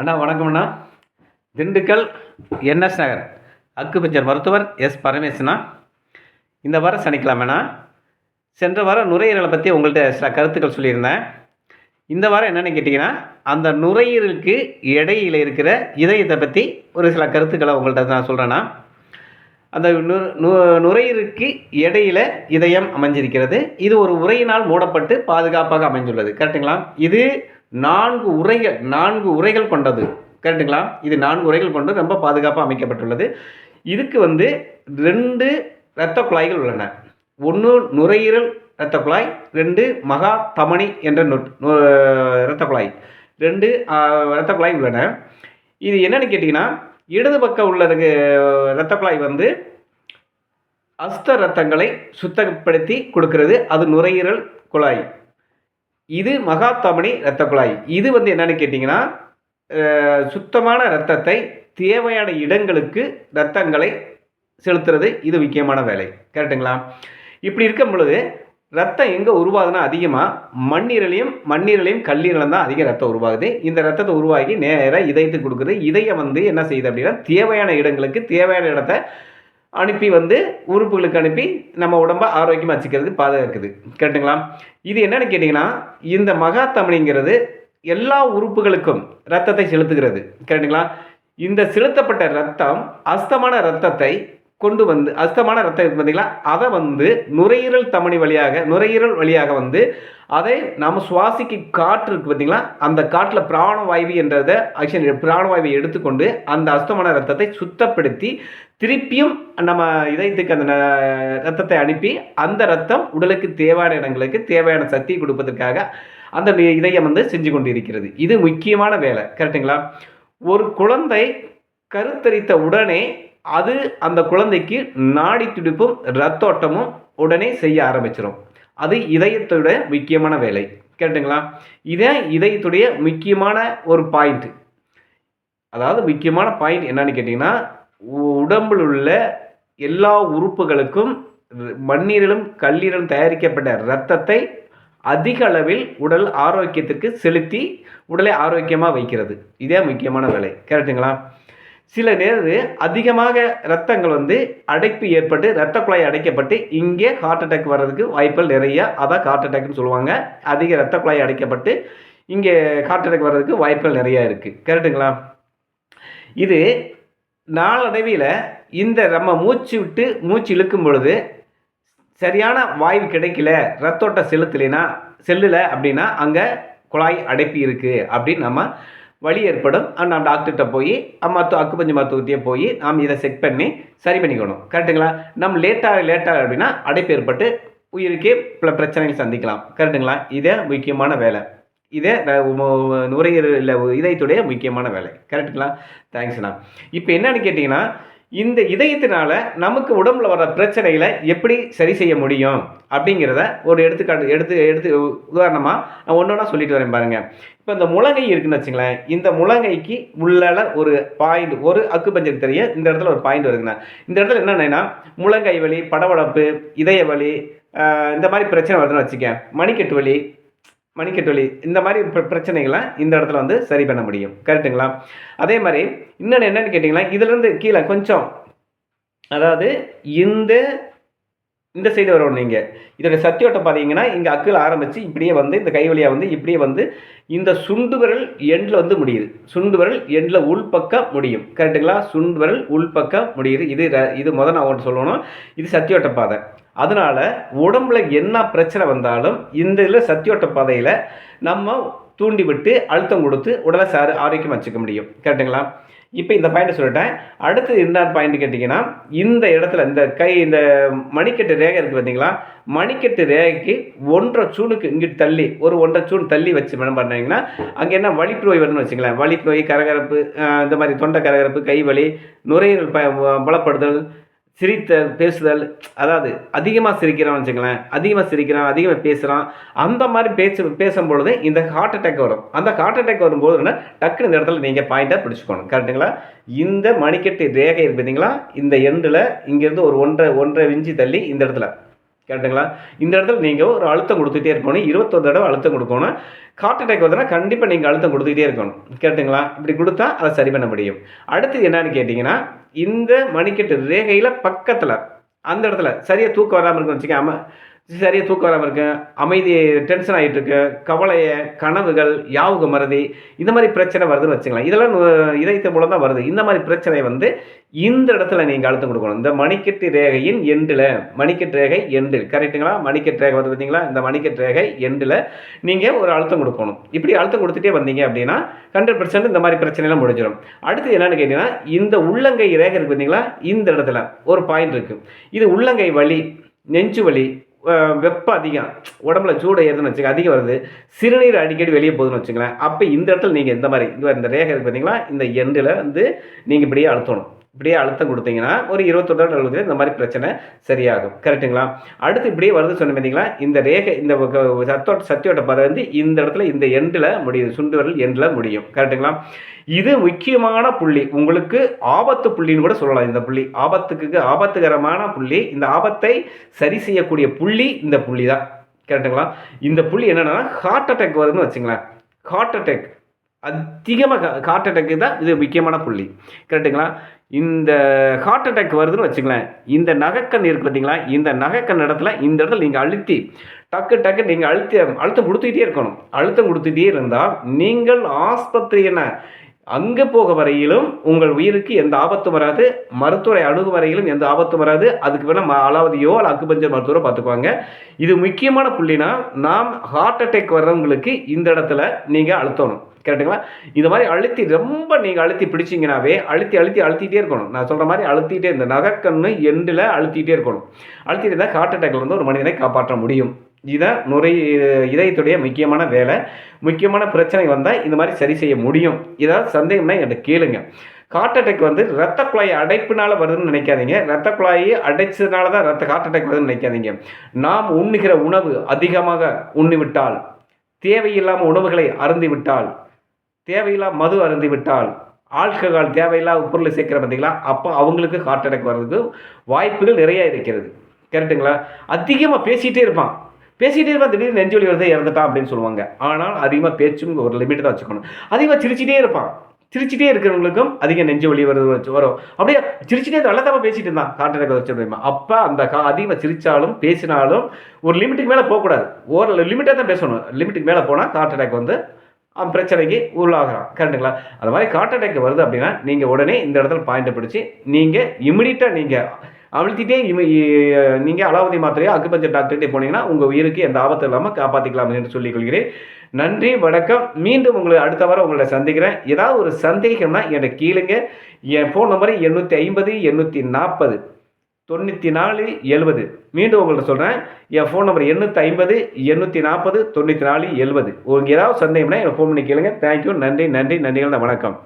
அண்ணா வணக்கம்ண்ணா. Dindigul N S Nagar acupuncture மருத்துவர் S பரமேசனா இந்த வாரம் சனிக்கிழமைண்ணா. சென்ற வாரம் நுரையீரலை பற்றி உங்கள்கிட்ட சில கருத்துக்கள் சொல்லியிருந்தேன். இந்த வாரம் என்னென்னு கேட்டிங்கன்னா அந்த நுரையீரலுக்கு இடையில் இருக்கிற இதயத்தை பற்றி ஒரு சில கருத்துக்களை உங்கள்கிட்ட நான் சொல்கிறேன்னா அந்த நு நுரையீருக்கு இடையில் இதயம் அமைஞ்சிருக்கிறது. இது ஒரு உரையினால் மூடப்பட்டு பாதுகாப்பாக அமைந்துள்ளது. கரெக்டுங்களா இது நான்கு உரைகள் நான்கு உரைகள் கொண்டது. கரெக்டுங்களா இது நான்கு உரைகள் கொண்டு ரொம்ப பாதுகாப்பாக அமைக்கப்பட்டுள்ளது. இதுக்கு வந்து ரெண்டு இரத்த குழாய்கள் உள்ளன. ஒன்று நுரையீரல் இரத்த குழாய் ரெண்டு மகா தமணி என்ற இரத்த குழாய். ரெண்டு இரத்த குழாய் உள்ளன. இது என்னென்னு கேட்டிங்கன்னா இடது பக்கம் உள்ள இரத்த குழாய் வந்து அஸ்த ரத்தங்களை சுத்தப்படுத்தி கொடுக்கிறது. அது நுரையீரல் குழாய். இது மகாத்தமணி இரத்த குழாய். இது வந்து என்னன்னு கேட்டிங்கன்னா சுத்தமான இரத்தத்தை தேவையான இடங்களுக்கு இரத்தங்களை செலுத்துறது இது முக்கியமான வேலை. கரெக்டுங்களா? இப்படி இருக்கும் பொழுது ரத்தம் எங்கே உருவாகுதுன்னா அதிகமாக மண்ணீரலையும் மண்ணீரலையும் கல்லீரலும் தான் அதிக ரத்தம் உருவாகுது. இந்த ரத்தத்தை உருவாகி நேராக இதயத்துக்கு கொடுக்குது. இதயம் வந்து என்ன செய்யுது அப்படின்னா தேவையான இடங்களுக்கு தேவையான இடத்த அனுப்பி வந்து உறுப்புகளுக்கு அனுப்பி நம்ம உடம்பை ஆரோக்கியமாக வச்சுக்கிறது பாதுகாக்குது. கேட்டுங்களா? இது என்னன்னு கேட்டிங்கன்னா இந்த மகாத்தமணிங்கிறது எல்லா உறுப்புகளுக்கும் ரத்தத்தை செலுத்துகிறது. கேட்டுங்களா? இந்த செலுத்தப்பட்ட ரத்தம் அஸ்தமான ரத்தத்தை கொண்டு வந்து அஸ்தமான ரத்தம் இருக்கு பார்த்தீங்களா அதை வந்து நுரையீரல் தமனி வழியாக நுரையீரல் வழியாக வந்து அதை நாம் சுவாசிக்க காற்று இருக்கு பார்த்தீங்களா அந்த காற்றில் பிராணவாயு என்றதை ஆக்சிஜன் பிராணவாயுவை எடுத்துக்கொண்டு அந்த அஸ்தமான ரத்தத்தை சுத்தப்படுத்தி திருப்பியும் நம்ம இதயத்துக்கு அந்த ந- ரத்தத்தை அனுப்பி அந்த ரத்தம் உடலுக்கு தேவையான இடங்களுக்கு தேவையான சக்தி கொடுப்பதற்காக அந்த இதயம் வந்து செஞ்சு கொண்டு இருக்கிறது இது முக்கியமான வேலை. கரெக்டுங்களா ஒரு குழந்தை கருத்தரித்த உடனே அது அந்த குழந்தைக்கு நாடி துடிப்பும் ரத்தோட்டமும் உடனே செய்ய ஆரம்பிச்சிடும் அது இதயத்தோட முக்கியமான வேலை. கேட்டுங்களா? இதே இதயத்துடைய முக்கியமான ஒரு பாயிண்ட் அதாவது முக்கியமான பாயிண்ட் என்னன்னு கேட்டிங்கன்னா உடம்பில் உள்ள எல்லா உறுப்புகளுக்கும் மண்ணீரலும் கல்லீரலும் தயாரிக்கப்பட்ட இரத்தத்தை அதிக அளவில் உடல் ஆரோக்கியத்திற்கு செலுத்தி உடலை ஆரோக்கியமாக வைக்கிறது. இதே முக்கியமான வேலை. கேட்டுங்களா? சில நேரம் அதிகமாக ரத்தங்கள் வந்து அடைப்பு ஏற்பட்டு இரத்த குழாய் அடைக்கப்பட்டு இங்கே ஹார்ட் அட்டாக் வர்றதுக்கு வாய்ப்புகள் நிறைய. அதான் ஹார்ட் அட்டாக்னு சொல்லுவாங்க. அதிக இரத்த குழாய் அடைக்கப்பட்டு இங்கே ஹார்ட் அட்டாக் வர்றதுக்கு வாய்ப்புகள் நிறைய இருக்குது கரெக்டுங்களா இது நாளடைவில் இந்த நம்ம மூச்சு விட்டு மூச்சு இழுக்கும் பொழுது சரியான வாய்வு கிடைக்கல. ரத்தோட்ட செலுத்தலைனா செல்லலை அப்படின்னா அங்கே குழாய் அடைப்பு இருக்குது அப்படின்னு நம்ம வழி ஏற்படும். நான் டாக்டர்கிட்ட போய் மருத்துவ அக்குப்பஞ்சு மருத்துவத்தையே போய் நாம் இதை செக் பண்ணி சரி பண்ணிக்கணும். கரெக்டுங்களா நம்ம லேட்டாக லேட்டாக அப்படின்னா அடைப்பு ஏற்பட்டு உயிருக்கே பல பிரச்சனைகள் சந்திக்கலாம். கரெக்டுங்களா இதே முக்கியமான வேலை. இதே நுரையீரல் இல்லை இதயத்துடைய முக்கியமான வேலை. கரெக்டுங்களா தேங்க்ஸ்ண்ணா இப்போ என்னன்னு கேட்டிங்கன்னா இந்த இதயத்தினால நமக்கு உடம்புல வர பிரச்சனைகளை எப்படி சரி செய்ய முடியும்? அப்படிங்கிறத ஒரு எடுத்துக்காட்டு எடுத்து எடுத்து உதாரணமாக நான் ஒன்று ஒன்றா சொல்லிட்டு வரேன் பாருங்கள் இப்போ இந்த முழங்கை இருக்குன்னு வச்சுங்களேன் இந்த முழங்கைக்கு உள்ளால ஒரு பாயிண்ட் ஒரு அக்குப்பஞ்சருக்கு தெரிய இந்த இடத்துல ஒரு பாயிண்ட் வருதுண்ணா இந்த இடத்துல என்னென்னா முழங்கை வலி படவடப்பு இதய வலி இந்த மாதிரி பிரச்சனை வருதுன்னு வச்சுக்கேன். மணிக்கட்டு வலி மணிக்கட்டொலி இந்த மாதிரி பிர- பிரச்சனைகளை இந்த இடத்துல வந்து சரி பண்ண முடியும். கரெக்டுங்களா அதே மாதிரி இன்னொன்று என்னன்னு கேட்டிங்கன்னா இதுலேருந்து கீழே கொஞ்சம் அதாவது இந்த இந்த சைடு வரணும் நீங்கள் இதோட சத்தியோட்டம் பார்த்தீங்கன்னா இங்கே அக்கில் ஆரம்பித்து இப்படியே வந்து இந்த கை வழியாக வந்து இப்படியே வந்து இந்த சுண்டு விரல் எண்டில் வந்து முடியுது. சுண்டு விரல் எண்டில் உள்பக்கம் முடியும். கரெக்டுங்களா சுண்டு விரல் உள்பக்கம் முடியுது. இது ர- இது முதல் நான் ஒன்று சொல்லணும். இது சத்தியோட்ட பாதை அதனால் உடம்புல என்ன பிரச்சனை வந்தாலும் இந்த இதில் சத்தியோட்ட பாதையில் நம்ம தூண்டி விட்டு அழுத்தம் கொடுத்து உடலை சார் ஆரோக்கியம் வச்சுக்க முடியும். கரெக்டுங்களா இப்போ இந்த பாயிண்ட் சொல்லிட்டேன். அடுத்தது என்ன பாயிண்ட் கேட்டிங்கன்னா இந்த இடத்துல இந்த கை இந்த மணிக்கட்டு ரேகை இருக்குது பார்த்தீங்களா மணிக்கட்டு ரேகைக்கு ஒன்றரை சூனுக்கு இங்கிட்டு தள்ளி ஒரு ஒன்றரை சூன் தள்ளி வச்சு மேடம் பண்ணிங்கன்னா அங்கே என்ன வலிப்பு நோய் வருதுன்னு வச்சுங்களேன் வலிப்பு நோய் கரகரப்பு இந்த மாதிரி தொண்டை கரகரப்பு கை வலி நுரையீரல் ப பலப்படுதல் சிரித்தல் பேசுதல் அதாவது அதிகமாக சிரிக்கிறான்னு வச்சுங்களேன் அதிகமாக சிரிக்கிறான் அதிகமாக பேசுகிறான் அந்த மாதிரி பேச்சு பேசும் பொழுது இந்த ஹார்ட் அட்டாக் வரும். அந்த ஹார்ட் அட்டாக் வரும்போது என்ன? டக்குனு இந்த இடத்துல நீங்கள் பாயிண்ட்டாக பிடிச்சிக்கணும். கரெக்டுங்களா இந்த மணிக்கட்டு ரேகை இருக்கு பார்த்தீங்களா இந்த எண்டில் இங்கேருந்து ஒரு ஒன்றரை ஒன்றரை இன்ச்சு தள்ளி இந்த இடத்துல. கரெக்டுங்களா இந்த இடத்துல நீங்கள் ஒரு அழுத்தம் கொடுத்துட்டே இருக்கணும். இருபத்தொரு தடவை அழுத்தம் கொடுக்கணும். ஹார்ட் அட்டாக் வருதுன்னா கண்டிப்பாக நீங்கள் அழுத்தம் கொடுத்துக்கிட்டே இருக்கணும். கேட்டுங்களா இப்படி கொடுத்தா அதை சரி பண்ண முடியும். அடுத்து என்னன்னு கேட்டிங்கன்னா இந்த மணிக்கட்டு ரேகையில் பக்கத்தில் அந்த இடத்துல சரியாக தூக்கம் வராமல் இருக்குன்னு வச்சுக்காம சரியாக தூக்கம் வராமல் இருக்கேன் அமைதி டென்ஷன் ஆகிட்டு இருக்கு கவலையை கனவுகள் யாவுக மறதி இந்த மாதிரி பிரச்சனை வருதுன்னு வச்சுக்கலாம். இதெல்லாம் இதயத்தின் மூலம் தான் வருது. இந்த மாதிரி பிரச்சனை வந்து இந்த இடத்துல நீங்கள் அழுத்தம் கொடுக்கணும். இந்த மணிக்கட்டு ரேகையின் எண்டில் மணிக்கட்டு ரேகை எண்டில். கரெக்ட்டுங்களா மணிக்கட்டு ரேகை வருது பார்த்தீங்களா? இந்த மணிக்கட்டு ரேகை எண்டில் நீங்கள் ஒரு அழுத்தம் கொடுக்கணும். இப்படி அழுத்தம் கொடுத்துட்டே வந்தீங்க அப்படின்னா ஹண்ட்ரட் இந்த மாதிரி பிரச்சனைலாம் முடிஞ்சிடும். அடுத்து என்னென்னு கேட்டிங்கன்னா இந்த உள்ளங்கை ரேகை இருக்குது பார்த்தீங்களா? இந்த இடத்துல ஒரு பாயிண்ட் இருக்குது இது உள்ளங்கை வலி நெஞ்சு வலி வெப்பம் அதிகம். உடம்புல சூடு ஏறுதுன்னு வச்சுக்க அதிகம் வருது. சிறுநீர் அடிக்கடி வெளியே போகுதுன்னு வச்சுங்களேன் அப்போ இந்த இடத்துல நீங்கள் இந்த மாதிரி இங்க இந்த ரேகை இருக்கு பார்த்தீங்களா இந்த எண்டில் வந்து நீங்கள் இப்படியே அழுத்தணும். இப்படியே அழுத்தம் கொடுத்தீங்கன்னா ஒரு இருபத்தொரு அழுத்தத்தில் இந்த மாதிரி பிரச்சனை சரியாகும். கரெக்ட்டுங்களா? அடுத்து இப்படியே வருது சொன்ன பார்த்தீங்களா இந்த ரேகை இந்த சத்தோட்ட சத்தியோட்ட பதம் வந்து இந்த இடத்துல இந்த எண்டில் முடியுது. சுண்டுவரல் எண்டில் முடியும். கரெக்ட்டுங்களா? இது முக்கியமான புள்ளி. உங்களுக்கு ஆபத்து புள்ளின்னு கூட சொல்லலாம் இந்த புள்ளி. ஆபத்துக்கு ஆபத்துகரமான புள்ளி. இந்த ஆபத்தை சரி செய்யக்கூடிய புள்ளி இந்த புள்ளி தான் கரெக்ட்டுங்களா? இந்த புள்ளி என்னென்னா ஹார்ட் அட்டாக் வருதுன்னு வச்சுங்களேன். ஹார்ட் அட்டாக் அதிகமாக ஹார்ட் அட்டாக்கு தான் இது முக்கியமான புள்ளி. கரெக்ட்டுங்களா இந்த ஹார்ட் அட்டாக் வருதுன்னு வச்சுங்களேன் இந்த நகைக்கண் இருக்கு பார்த்தீங்களா இந்த நகைக்கண் இடத்துல இந்த இடத்துல நீங்கள் அழுத்தி டக்கு டக்கு நீங்கள் அழுத்தி அழுத்தம் கொடுத்துக்கிட்டே இருக்கணும். அழுத்தம் கொடுத்துட்டே இருந்தால் நீங்கள் ஆஸ்பத்திரி என்ன அங்கே போக வரையிலும் உங்கள் உயிருக்கு எந்த ஆபத்தும் வராது மருத்துவரை அணுகு வரையிலும் எந்த ஆபத்தும் வராது. அதுக்கு வேணால் அலாவதியோ அல்ல அக்குபஞ்சர் மருத்துவரோ பார்த்துக்குவாங்க. இது முக்கியமான புள்ளினா நாம் ஹார்ட் அட்டாக் வர்றவங்களுக்கு இந்த இடத்துல நீங்கள் அழுத்தணும். கரெக்டுங்களா இந்த மாதிரி அழுத்தி ரொம்ப நீங்கள் அழுத்தி பிடிச்சிங்கனாவே அழுத்தி அழுத்தி அழுத்திட்டே இருக்கணும். நான் சொல்கிற மாதிரி அழுத்திட்டே இந்த நகக்கண்ணு எண்டில் அழுத்திட்டே இருக்கணும். அழுத்திட்டு இருந்தால் ஹார்ட் அட்டாக்லேருந்து ஒரு மனிதனை காப்பாற்ற முடியும். இதுதான் நுரை இதயத்துடைய முக்கியமான வேலை முக்கியமான பிரச்சனை வந்தால் இந்த மாதிரி சரி செய்ய முடியும். ஏதாவது சந்தேகம்னா என்கிட்ட கேளுங்க. ஹார்ட் அட்டாக் வந்து ரத்த குழாய் அடைப்பினால் வருதுன்னு நினைக்காதீங்க. ரத்த குழாயை அடைச்சதுனால தான் ரத்த ஹார்ட் அட்டாக் வருதுன்னு நினைக்காதீங்க. நாம் உண்ணுகிற உணவு அதிகமாக உண்ணிவிட்டால் தேவையில்லாமல் உணவுகளை அருந்திவிட்டால் விட்டால் மது அருந்திவிட்டால் ஆல்கஹால் தேவையில்லாத பொருளை சேர்க்கிற பார்த்தீங்களா அப்போ அவங்களுக்கு ஹார்ட் அட்டாக் வர்றதுக்கு வாய்ப்புகள் நிறைய இருக்கிறது. கரெக்ட்டுங்களா அதிகமாக பேசிகிட்டே இருப்பான். பேசிகிட்டே இருப்பா திடீர்னு நெஞ்சு வலி வருது இறந்துட்டான் அப்படின்னு சொல்லுவாங்க. ஆனால் அதிகமாக பேச்சும் ஒரு லிமிட் தான் வச்சுக்கணும். அதிகமாக சிரிச்சிட்டே இருப்பான். சிரிச்சிட்டே இருக்கிறவங்களுக்கும் அதிக நெஞ்சு வலி வருது வச்சு வரும். அப்படியே சிரிச்சிட்டே நல்லதாக பேசிட்டு இருந்தான். ஹார்ட் அட்டாக் வச்சு அப்போ அந்த கா அதிகமாக சிரித்தாலும் பேசினாலும் ஒரு லிமிட்டுக்கு மேலே போகக்கூடாது. ஒரு லிமிட்டாக தான் பேசணும். லிமிட்டுக்கு மேலே போனால் ஹார்ட் அட்டாக் வந்து பிரச்சனைக்கு உள்ளாகிறான். கரெக்டுங்களா அது மாதிரி ஹார்ட் அட்டாக் வருது அப்படின்னா நீங்கள் உடனே இந்த இடத்துல பாயிண்ட்டை பிடிச்சி நீங்கள் இமிடியட்டாக நீங்கள் அழுத்திட்டே இவன் நீங்கள் அலாவதி மாத்திரையோ அக்குபஞ்சர் டாக்டர்கிட்டே போனீங்கன்னா உங்கள் உயிருக்கு எந்த ஆபத்து இல்லாமல் காப்பாற்றிக்கலாம் என்று சொல்லிக்கொள்கிறேன். நன்றி வணக்கம். மீண்டும் உங்களை அடுத்த வாரம் உங்களை சந்திக்கிறேன். ஏதாவது ஒரு சந்தேகம்னா என்னை கீழுங்க என் ஃபோன் நம்பர் எண்ணூற்றி ஐம்பது எண்ணூற்றி நாற்பது தொண்ணூற்றி நாலு எழுபது மீண்டும் உங்கள்கிட்ட சொல்கிறேன் என் ஃபோன் நம்பர் எண்ணூற்றி ஐம்பது எண்ணூற்றி நாற்பது தொண்ணூற்றி நாலு எழுபது உங்களுக்கு ஏதாவது சந்தேகம்னா எனக்கு ஃபோன் பண்ணி கேளுங்க. தேங்க்யூ நன்றி நன்றி நன்றிகள் வணக்கம்.